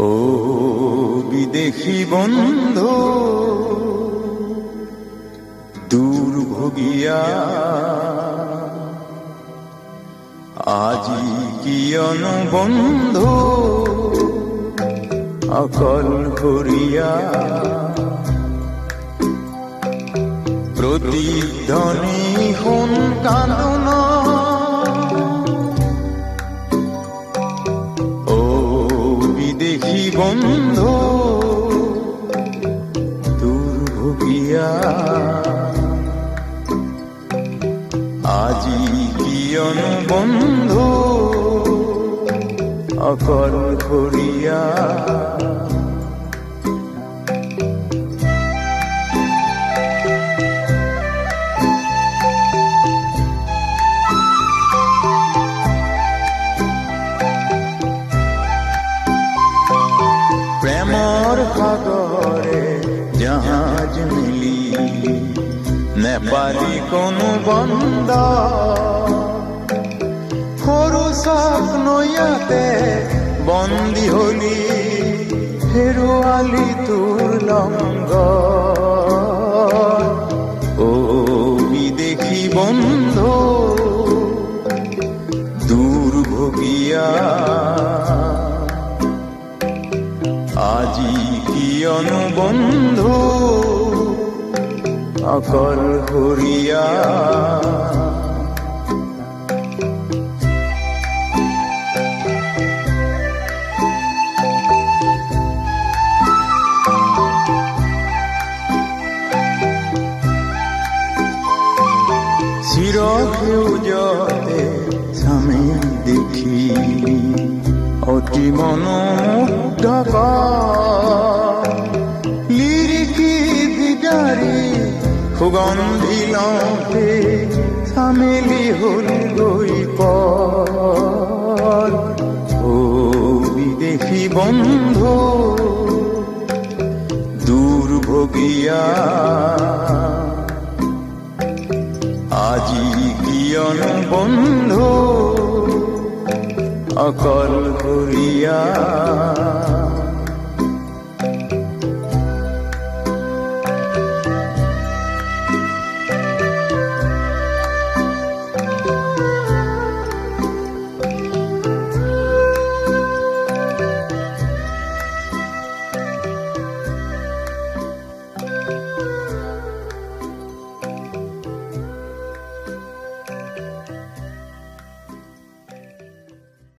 ও বিদেশি বন্ধু দুর্ভোগিয়া আজি কিয়ন বন্ধু অকল করিয়া প্রতিধ্বনি শুন কান্দন বন্ধু দুর্ভোগিয়া। আজি কিয়ন বন্ধু অকল করিয়া। নেপালি কোনো বন্ধ। সৰু স্বপ্নয়াতে বন্দী হলি হেৰুৱালি তোৰ লংগ ও বিদেশি বন্ধু দুর্ভোগিয়া আজি কিয়নো বন্ধু অকল হরিয়া চির সেউজতে স্বামী দেখি অতি মনোমুগ্ধক লিরিকি সুগন্ধি লওঁতে চামেলি হল গৈ পৰ ও বিদেশি বন্ধু, দুর্ভোগিয়া, আজি কিয়ন বন্ধু, অকল করিয়া